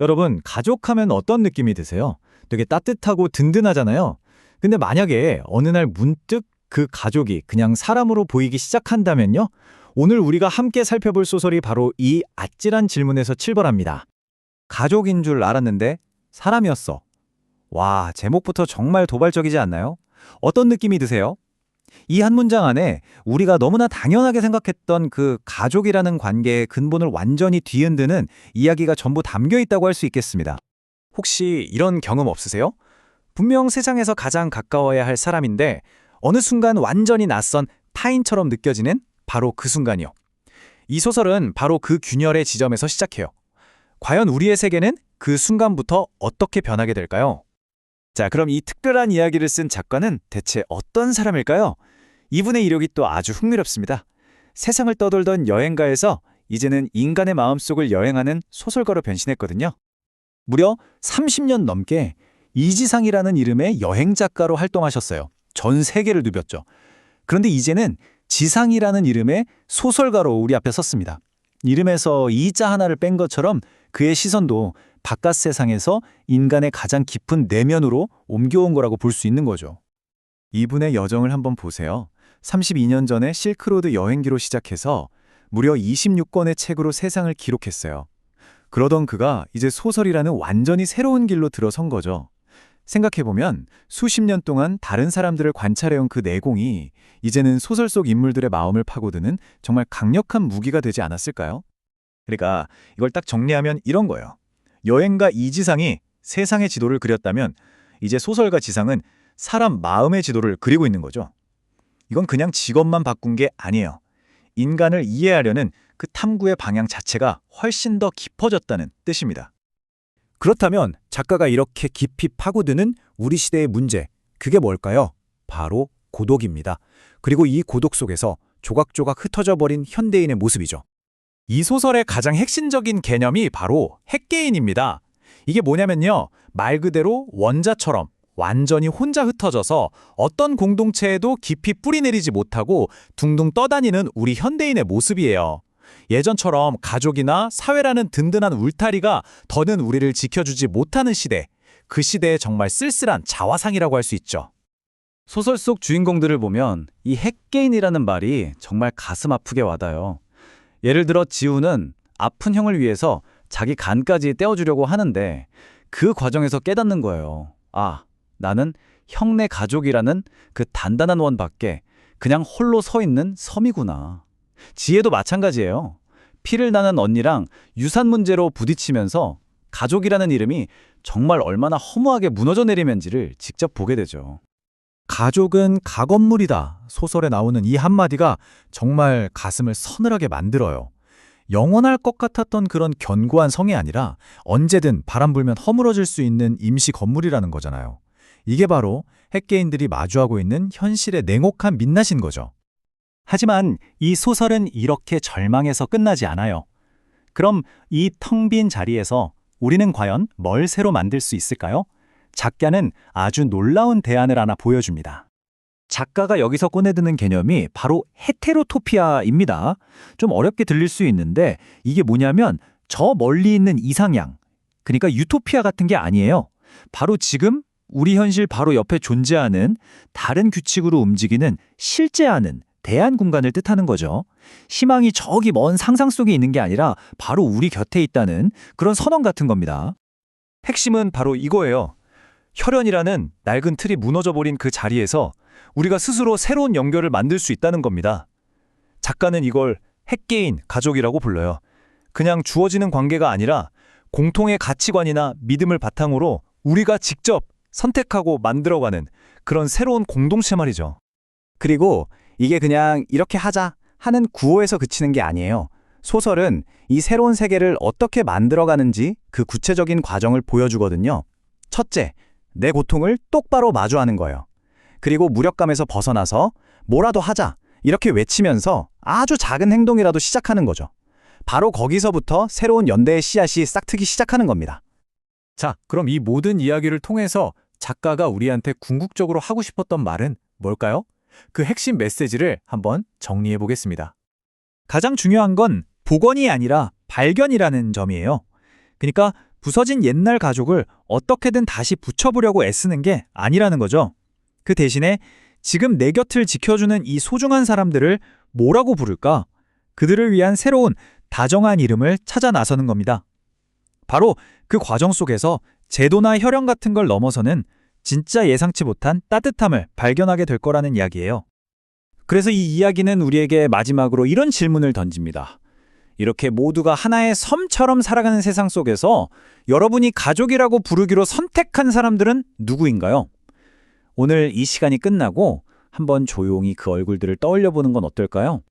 여러분, 가족하면 어떤 느낌이 드세요? 되게 따뜻하고 든든하잖아요. 근데 만약에 어느 날 문득 그 가족이 그냥 사람으로 보이기 시작한다면요? 오늘 우리가 함께 살펴볼 소설이 바로 이 아찔한 질문에서 출발합니다. 가족인 줄 알았는데 사람이었어. 와, 제목부터 정말 도발적이지 않나요? 어떤 느낌이 드세요? 이 한 문장 안에 우리가 너무나 당연하게 생각했던 그 가족이라는 관계의 근본을 완전히 뒤흔드는 이야기가 전부 담겨 있다고 할 수 있겠습니다. 혹시 이런 경험 없으세요? 분명 세상에서 가장 가까워야 할 사람인데 어느 순간 완전히 낯선 타인처럼 느껴지는 바로 그 순간이요. 이 소설은 바로 그 균열의 지점에서 시작해요. 과연 우리의 세계는 그 순간부터 어떻게 변하게 될까요? 자, 그럼 이 특별한 이야기를 쓴 작가는 대체 어떤 사람일까요? 이분의 이력이 또 아주 흥미롭습니다. 세상을 떠돌던 여행가에서 이제는 인간의 마음속을 여행하는 소설가로 변신했거든요. 무려 30년 넘게 이지상이라는 이름의 여행 작가로 활동하셨어요. 전 세계를 누볐죠. 그런데 이제는 지상이라는 이름의 소설가로 우리 앞에 섰습니다. 이름에서 이자 하나를 뺀 것처럼 그의 시선도 바깥 세상에서 인간의 가장 깊은 내면으로 옮겨온 거라고 볼 수 있는 거죠. 이분의 여정을 한번 보세요. 32년 전에 실크로드 여행기로 시작해서 무려 26권의 책으로 세상을 기록했어요. 그러던 그가 이제 소설이라는 완전히 새로운 길로 들어선 거죠. 생각해보면 수십 년 동안 다른 사람들을 관찰해온 그 내공이 이제는 소설 속 인물들의 마음을 파고드는 정말 강력한 무기가 되지 않았을까요? 그러니까 이걸 딱 정리하면 이런 거예요. 여행가 이지상이 세상의 지도를 그렸다면 이제 소설가 지상은 사람 마음의 지도를 그리고 있는 거죠. 이건 그냥 직업만 바꾼 게 아니에요. 인간을 이해하려는 그 탐구의 방향 자체가 훨씬 더 깊어졌다는 뜻입니다. 그렇다면 작가가 이렇게 깊이 파고드는 우리 시대의 문제, 그게 뭘까요? 바로 고독입니다. 그리고 이 고독 속에서 조각조각 흩어져 버린 현대인의 모습이죠. 이 소설의 가장 핵심적인 개념이 바로 핵개인입니다. 이게 뭐냐면요. 말 그대로 원자처럼 완전히 혼자 흩어져서 어떤 공동체에도 깊이 뿌리내리지 못하고 둥둥 떠다니는 우리 현대인의 모습이에요. 예전처럼 가족이나 사회라는 든든한 울타리가 더는 우리를 지켜주지 못하는 시대. 그 시대의 정말 쓸쓸한 자화상이라고 할 수 있죠. 소설 속 주인공들을 보면 이 핵개인이라는 말이 정말 가슴 아프게 와닿아요. 예를 들어 지우는 아픈 형을 위해서 자기 간까지 떼어주려고 하는데 그 과정에서 깨닫는 거예요. 아, 나는 형네 가족이라는 그 단단한 원밖에 그냥 홀로 서 있는 섬이구나. 지혜도 마찬가지예요. 피를 나는 언니랑 유산 문제로 부딪히면서 가족이라는 이름이 정말 얼마나 허무하게 무너져 내리면지를 직접 보게 되죠. 가족은 가건물이다. 소설에 나오는 이 한마디가 정말 가슴을 서늘하게 만들어요. 영원할 것 같았던 그런 견고한 성이 아니라 언제든 바람 불면 허물어질 수 있는 임시 건물이라는 거잖아요. 이게 바로 핵개인들이 마주하고 있는 현실의 냉혹한 민낯인 거죠. 하지만 이 소설은 이렇게 절망해서 끝나지 않아요. 그럼 이 텅 빈 자리에서 우리는 과연 뭘 새로 만들 수 있을까요? 작가는 아주 놀라운 대안을 하나 보여줍니다. 작가가 여기서 꺼내드는 개념이 바로 헤테로토피아입니다. 좀 어렵게 들릴 수 있는데 이게 뭐냐면 저 멀리 있는 이상향, 그러니까 유토피아 같은 게 아니에요. 바로 지금 우리 현실 바로 옆에 존재하는 다른 규칙으로 움직이는 실제하는 대안 공간을 뜻하는 거죠. 희망이 저기 먼 상상 속에 있는 게 아니라 바로 우리 곁에 있다는 그런 선언 같은 겁니다. 핵심은 바로 이거예요. 혈연이라는 낡은 틀이 무너져버린 그 자리에서 우리가 스스로 새로운 연결을 만들 수 있다는 겁니다. 작가는 이걸 핵개인, 가족이라고 불러요. 그냥 주어지는 관계가 아니라 공통의 가치관이나 믿음을 바탕으로 우리가 직접 선택하고 만들어가는 그런 새로운 공동체 말이죠. 그리고 이게 그냥 이렇게 하자 하는 구호에서 그치는 게 아니에요. 소설은 이 새로운 세계를 어떻게 만들어가는지 그 구체적인 과정을 보여주거든요. 첫째, 내 고통을 똑바로 마주하는 거예요. 그리고 무력감에서 벗어나서 뭐라도 하자 이렇게 외치면서 아주 작은 행동이라도 시작하는 거죠. 바로 거기서부터 새로운 연대의 씨앗이 싹트기 시작하는 겁니다. 자, 그럼 이 모든 이야기를 통해서 작가가 우리한테 궁극적으로 하고 싶었던 말은 뭘까요? 그 핵심 메시지를 한번 정리해 보겠습니다. 가장 중요한 건 복원이 아니라 발견이라는 점이에요. 그러니까 부서진 옛날 가족을 어떻게든 다시 붙여보려고 애쓰는 게 아니라는 거죠. 그 대신에 지금 내 곁을 지켜주는 이 소중한 사람들을 뭐라고 부를까? 그들을 위한 새로운 다정한 이름을 찾아 나서는 겁니다. 바로 그 과정 속에서 제도나 혈연 같은 걸 넘어서는 진짜 예상치 못한 따뜻함을 발견하게 될 거라는 이야기예요. 그래서 이 이야기는 우리에게 마지막으로 이런 질문을 던집니다. 이렇게 모두가 하나의 섬처럼 살아가는 세상 속에서 여러분이 가족이라고 부르기로 선택한 사람들은 누구인가요? 오늘 이 시간이 끝나고 한번 조용히 그 얼굴들을 떠올려 보는 건 어떨까요?